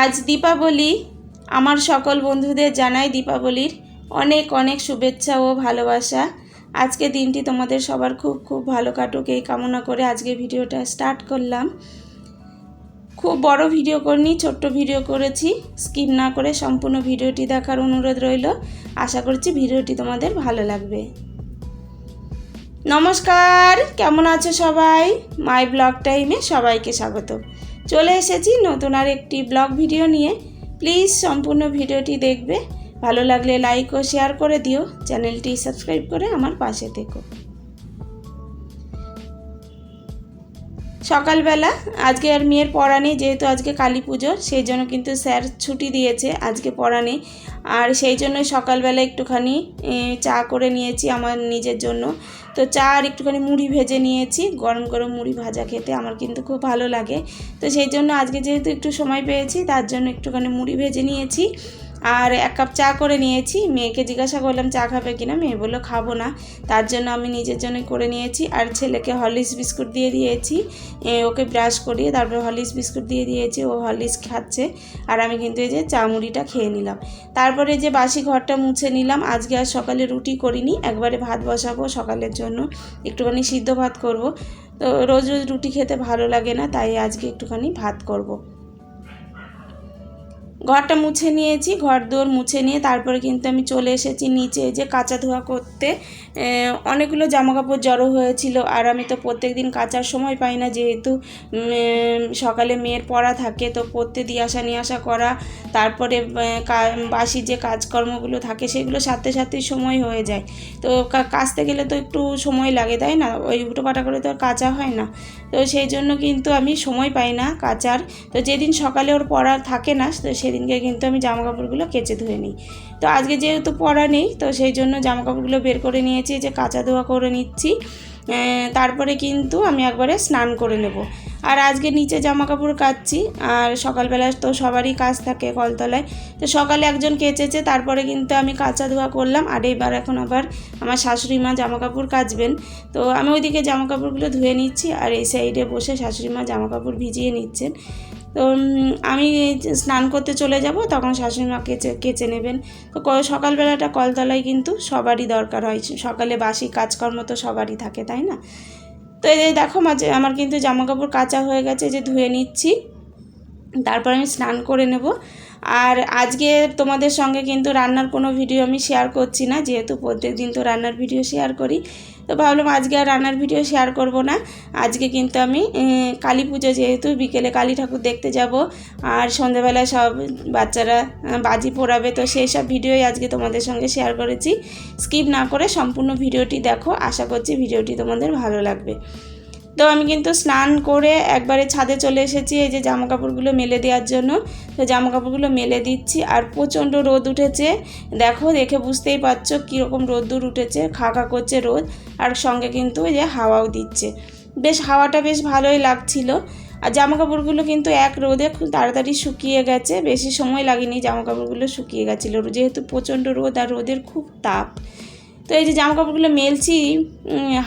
আজ দীপাবলি। আমার সকল বন্ধুদের জানাই দীপাবলির অনেক অনেক শুভেচ্ছা ও ভালোবাসা। আজকে দিনটি তোমাদের সবার খুব খুব ভালো কাটুক এই কামনা করে আজকে ভিডিওটা স্টার্ট করলাম। খুব বড় ভিডিও করিনি, ছোট্ট ভিডিও করেছি। স্কিপ না করে সম্পূর্ণ ভিডিওটি দেখার অনুরোধ রইল। আশা করছি ভিডিওটি তোমাদের ভালো লাগবে। নমস্কার, কেমন আছো সবাই? মাই ব্লগ টাইমে সবাইকে স্বাগত চলে এসেছি নতুন আর একটি ব্লগ ভিডিও নিয়ে। প্লিজ সম্পূর্ণ ভিডিওটি দেখবে। ভালো লাগলে লাইক ও শেয়ার করে দিও। চ্যানেলটি সাবস্ক্রাইব করে আমার পাশে থেকো। সকালবেলা, আজকে আর মেয়ের পড়া নেই, যেহেতু আজকে কালী পুজো, সেই জন্য কিন্তু স্যার ছুটি দিয়েছে আজকে পড়া নেই। আর সেই জন্য সকালবেলা একটুখানি চা করে নিয়েছি আমার নিজের জন্য। তো চা আর একটুখানি মুড়ি ভেজে নিয়েছি, গরম গরম মুড়ি ভাজা খেতে আমার কিন্তু খুব ভালো লাগে। তো সেই জন্য আজকে যেহেতু একটু সময় পেয়েছি, তার জন্য একটুখানি মুড়ি ভেজে নিয়েছি। আর এক কাপ চা করে নিয়েছি। মেয়েকে জিজ্ঞাসা করলাম, চা খাবে কিনা? মেয়ে বলল, খাব না। তার জন্য আমি নিজের জন্য করে নিয়েছি। আর ছেলেকে হরলিক্স বিস্কুট দিয়ে দিয়েছি। ওকে ব্রাশ করিয়ে তারপরে হরলিক্স বিস্কুট দিয়ে দিয়েছি। ও হরলিক্স খাচ্ছে। আর আমি কিন্তু এই যে চা মুড়িটা খেয়ে নিলাম। তারপরে যে বাসি ঘরটা মুছে নিলাম, আজকে আর সকালে রুটি করিনি। একবারে ভাত বসাবো সকালের জন্য। একটুখানি সিদ্ধ ভাত করব। তো রোজ রোজ রুটি খেতে ভালো লাগে না, তাই আজকে একটুখানি ভাত করব। ঘরটা মুছে নিয়েছি ঘর দোর মুছে নিয়ে তারপরে কিন্তু আমি চলে এসেছি নিচে যে কাঁচা ধোয়া করতে। অনেকগুলো জামা কাপড় জড়ো হয়েছিল আর আমি তো প্রত্যেক দিন কাচার সময় পাই না যেহেতু সকালে মেয়ের পড়া থাকে তো পড়তে দিয়ে আসা নিয়ে আসা করা, তারপরে বাসি যে কাজকর্মগুলো থাকে সেগুলো সাথে সাথে সময় হয়ে যায়। তো কাচতে গেলে তো একটু সময় লাগে, তাই না? ওই উটো পাটা করে তো আর কাচা হয় না। তো সেই জন্য কিন্তু আমি সময় পাই না কাচার। তো যেদিন সকালে ওর পড়া থাকে না, তো সেদিনকে কিন্তু আমি জামা কাপড়গুলো কেচে ধুয়ে নিই। তো আজকে যেহেতু পড়া নেই, তো সেই জন্য জামা কাপড়গুলো বের করে নিয়েছি, যে কাঁচা ধোয়া করে নিচ্ছি। তারপরে কিন্তু আমি একবারে স্নান করে নেব। আর আজকে নিচে জামা কাপড় কাচ্ছি, আর সকালবেলা তো সবারই কাজ থাকে কলতলায়। তো সকালে একজন কেচেছে, তারপরে কিন্তু আমি কাঁচা ধোয়া করলাম, আর এবার এখন আবার আমার শাশুড়ি মা জামা কাপড় কাচবেন। তো আমি ওইদিকে জামা কাপড়গুলো ধুয়ে নিচ্ছি, আর এই সাইডে বসে শাশুড়ি মা জামা কাপড় ভিজিয়ে নিচ্ছেন। তো আমি স্নান করতে চলে যাব, তখন শাশুড়ি মা কেচে কেচে নেবেন তো সকালবেলাটা কলতলায় কিন্তু সবারই দরকার হয়। সকালে বাসি কাজকর্ম তো সবারই থাকে, তাই না? তো এই দেখো মাঝে আমার কিন্তু জামা কাপড় কাঁচা হয়ে গেছে যে ধুয়ে নিচ্ছি। তারপর আমি স্নান করে নেব। আর আজকে তোমাদের সঙ্গে কিন্তু রান্নার কোনো ভিডিও আমি শেয়ার করছি না, যেহেতু প্রত্যেক দিন তো রান্নার ভিডিও শেয়ার করি। তো ভাবলাম আজকে আর রান্নার ভিডিও শেয়ার করব না। আজকে কিন্তু আমি কালী পুজো যেহেতু, বিকেলে কালী ঠাকুর দেখতে যাব। আর সন্ধেবেলায় সব বাচ্চারা বাজি পোড়াবে, তো সেই সব ভিডিওই আজকে তোমাদের সঙ্গে শেয়ার করেছি। স্কিপ না করে সম্পূর্ণ ভিডিওটি দেখো। আশা করছি ভিডিওটি তোমাদের ভালো লাগবে। তো আমি কিন্তু স্নান করে একবারে ছাদে চলে এসেছি, এই যে জামা কাপড়গুলো মেলে দেওয়ার জন্য। তো জামা কাপড়গুলো মেলে দিচ্ছি আর প্রচণ্ড রোদ উঠেছে। দেখো, দেখে বুঝতেই পারছ কীরকম রোদ্দুর উঠেছে খাকা করছে রোদ। আর সঙ্গে কিন্তু এই যে হাওয়াও দিচ্ছে। বেশ, হাওয়াটা বেশ ভালোই লাগছিল। আর জামা কাপড়গুলো কিন্তু এক রোদে খুব তাড়াতাড়ি শুকিয়ে গেছে। বেশি সময় লাগেনি জামা কাপড়গুলো শুকিয়ে গেছিল। যেহেতু প্রচণ্ড রোদ আর রোদের খুব তাপ। তো এই যে জামা কাপড়গুলো মেলছি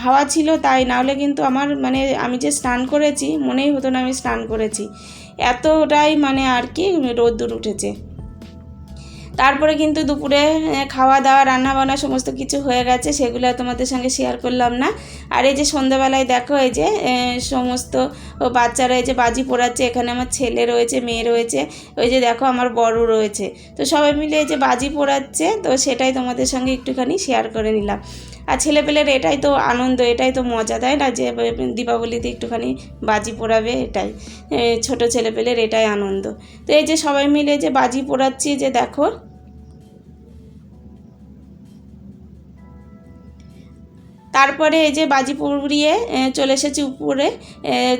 হাওয়া ছিল তাই, নাহলে কিন্তু আমার মানে আমি যে স্নান করেছি, মনেই হতো না আমি স্নান করেছি। এতটাই মানে আর কি রোদ্দুর উঠেছে। তারপরে কিন্তু দুপুরে খাওয়া দাওয়া রান্না বান্না সমস্ত কিছু হয়ে গেছে, সেগুলো তোমাদের সঙ্গে শেয়ার করলাম না। আর এই যে সন্ধ্যাবেলায় দেখো, এই যে সমস্ত বাচ্চারা এই যে বাজি পোড়াচ্ছে, এখানে আমার ছেলে রয়েছে, মেয়ে রয়েছে, ওই যে দেখো আমার বড় রয়েছে। তো সবাই মিলে এই যে বাজি পোড়াচ্ছে, তো সেটাই তোমাদের সঙ্গে একটুখানি শেয়ার করে নিলাম। আর ছেলেপেলের এটাই তো আনন্দ, এটাই তো মজা, তাই না? যে দীপাবলিতে একটুখানি বাজি পোড়াবে এটাই। ছোট ছেলেপেলের এটাই আনন্দ। তো এই যে সবাই মিলে যে বাজি পোড়াচ্ছি, যে দেখো। তারপরে এই যে বাজি পুড়িয়ে চলে এসেছি উপরে।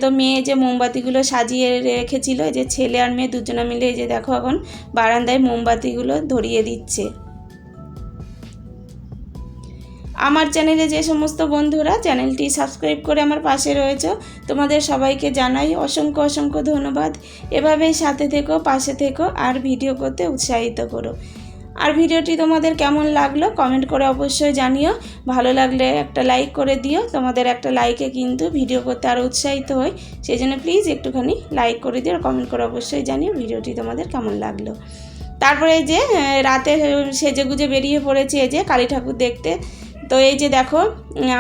তো মেয়ে যে মোমবাতিগুলো সাজিয়ে রেখেছিল যে ছেলে আর মেয়ে দুজনে মিলে, এই যে দেখো এখন বারান্দায় মোমবাতিগুলো ধরিয়ে দিচ্ছে। আমার চ্যানেলে যে সমস্ত বন্ধুরা চ্যানেলটি সাবস্ক্রাইব করে আমার পাশে রয়েছে, তোমাদের সবাইকে জানাই অসংখ্য অসংখ্য ধন্যবাদ। এভাবেই সাথে থেকো, পাশে থেকো, আর ভিডিও করতে উৎসাহিত করো। আর ভিডিওটি তোমাদের কেমন লাগল কমেন্ট করে অবশ্যই জানিও। ভালো লাগলে একটা লাইক করে দিও, তোমাদের একটা লাইকে কিন্তু ভিডিও করতে আরও উৎসাহিত হই। সেই জন্য প্লিজ একটুখানি লাইক করে দিও, আর কমেন্ট করে অবশ্যই জানিও ভিডিওটি তোমাদের কেমন লাগল। তারপরে যে রাতে সেজে গুজে বেরিয়ে পড়েছি এই যে কালী ঠাকুর দেখতে। তো এই যে দেখো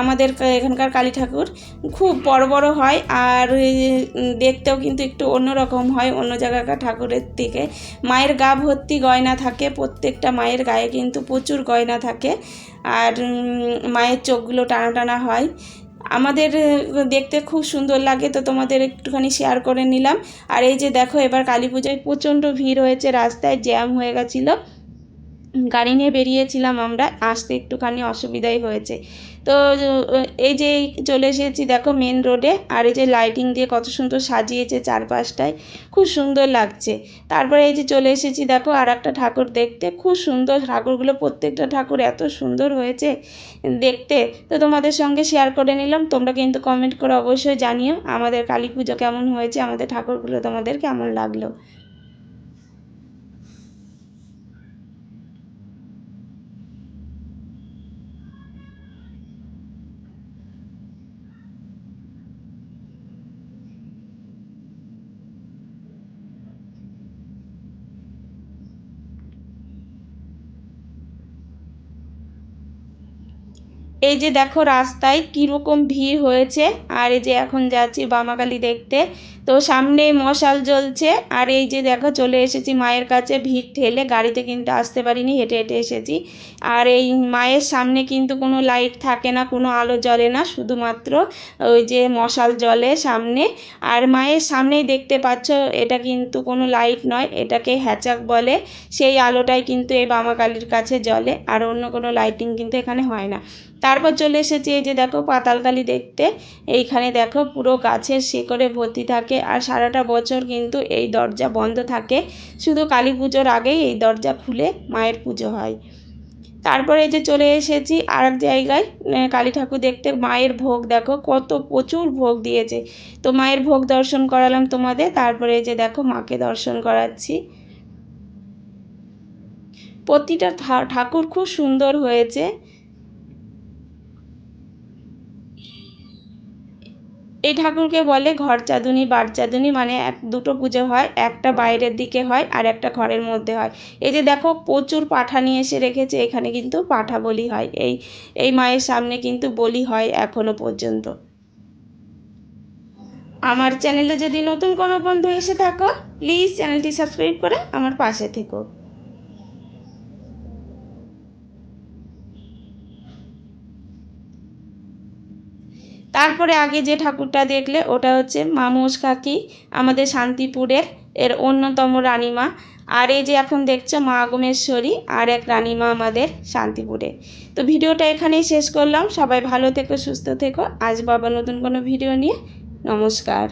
আমাদের এখানকার কালী ঠাকুর খুব বড় বড় হয় আর দেখতেও কিন্তু একটু অন্যরকম হয় অন্য জায়গাকার ঠাকুরের থেকে মায়ের গা ভর্তি গয়না থাকে, প্রত্যেকটা মায়ের গায়ে কিন্তু প্রচুর গয়না থাকে আর মায়ের চোখগুলো টানা টানা হয়। আমাদের দেখতে খুব সুন্দর লাগে তো তোমাদের একটুখানি শেয়ার করে নিলাম। আর এই যে দেখো, এবার কালী পুজোয় প্রচণ্ড ভিড় হয়েছে, রাস্তায় জ্যাম হয়ে গেছিল। গাড়ি নিয়ে বেরিয়েছিলাম আমরা, আসতে একটুখানি অসুবিধাই হয়েছে। তো, এই যে চলে এসেছি দেখো মেন রোডে আর এই যে লাইটিং দিয়ে কত সুন্দর সাজিয়েছে চারপাশটায়, খুব সুন্দর লাগছে। তারপরে এই যে চলে এসেছি দেখো আর একটা ঠাকুর দেখতে, খুব সুন্দর ঠাকুরগুলো, প্রত্যেকটা ঠাকুর এত সুন্দর হয়েছে দেখতে। তো তোমাদের সঙ্গে শেয়ার করে নিলাম, তোমরা কিন্তু কমেন্ট করে অবশ্যই জানিও, আমাদের কালী পুজো কেমন হয়েছে, আমাদের ঠাকুরগুলো তোমাদের কেমন লাগল। এই যে দেখো রাস্তায় কীরকম ভিড় হয়েছে, আর এই যে এখন যাচ্ছি বামাকালী দেখতে। তো সামনে মশাল জ্বলছে, আর এই যে দেখো চলে এসেছি মায়ের কাছে, ভিড় ঠেলে গাড়িতে কিন্তু আসতে পারিনি, হেঁটে হেঁটে এসেছি। আর এই মায়ের সামনে কিন্তু কোনো লাইট থাকে না, কোনো আলো জ্বলে না, শুধুমাত্র ওই যে মশাল জ্বলে সামনে। আর মায়ের সামনেই দেখতে পাচ্ছ, এটা কিন্তু কোনো লাইট নয়, এটাকে হ্যাচাক বলে। সেই আলোটাই কিন্তু এই বামাকালীর কাছে জ্বলে, আর অন্য কোনো লাইটিং কিন্তু এখানে হয় না। তারপর চলে এসেছি এই যে দেখো পাতালকালি দেখতে। এইখানে দেখো পুরো গাছের শিকড়ে ভর্তি থাকে আর সারাটা বছর কিন্তু এই দরজা বন্ধ থাকে। শুধু কালী পুজোর আগেই এই দরজা খুলে মায়ের পুজো হয়। তারপরে এই যে চলে এসেছি আর এক জায়গায় কালী ঠাকুর দেখতে। মায়ের ভোগ দেখো, কত প্রচুর ভোগ দিয়েছে। তো মায়ের ভোগ দর্শন করালাম তোমাদের, তারপরে এই যে দেখো মাকে দর্শন করাচ্ছি। প্রতিটা ঠাকুর খুব সুন্দর হয়েছে। এই ঠাকুরকে বলে ঘর চাঁদুনি বার চাঁদুনি মানে এক দুটো পুজো হয়, একটা বাইরের দিকে হয় আর একটা ঘরের মধ্যে হয়। এই যে দেখো, প্রচুর পাঠা নিয়ে এসে রেখেছে, এখানে কিন্তু পাঠা বলি হয়। এই এই মায়ের সামনে কিন্তু বলি হয় এখনও পর্যন্ত। আমার চ্যানেলে যদি নতুন কোনো বন্ধু এসে থাকো প্লিজ চ্যানেলটি সাবস্ক্রাইব করে আমার পাশে থেকো। তারপরে আগে যে ঠাকুরটা দেখলে, ওটা হচ্ছে মামুস কাকি, আমাদের শান্তিপুরের, এর অন্যতম রানীমা। আর এই যে এখন দেখছ মা আগমেশ্বরী আর এক রানীমা আমাদের শান্তিপুরে। তো ভিডিওটা এখানেই শেষ করলাম। সবাই ভালো থেকো, সুস্থ থেকো। আজ বাবা নতুন কোনো ভিডিও নিয়ে নমস্কার।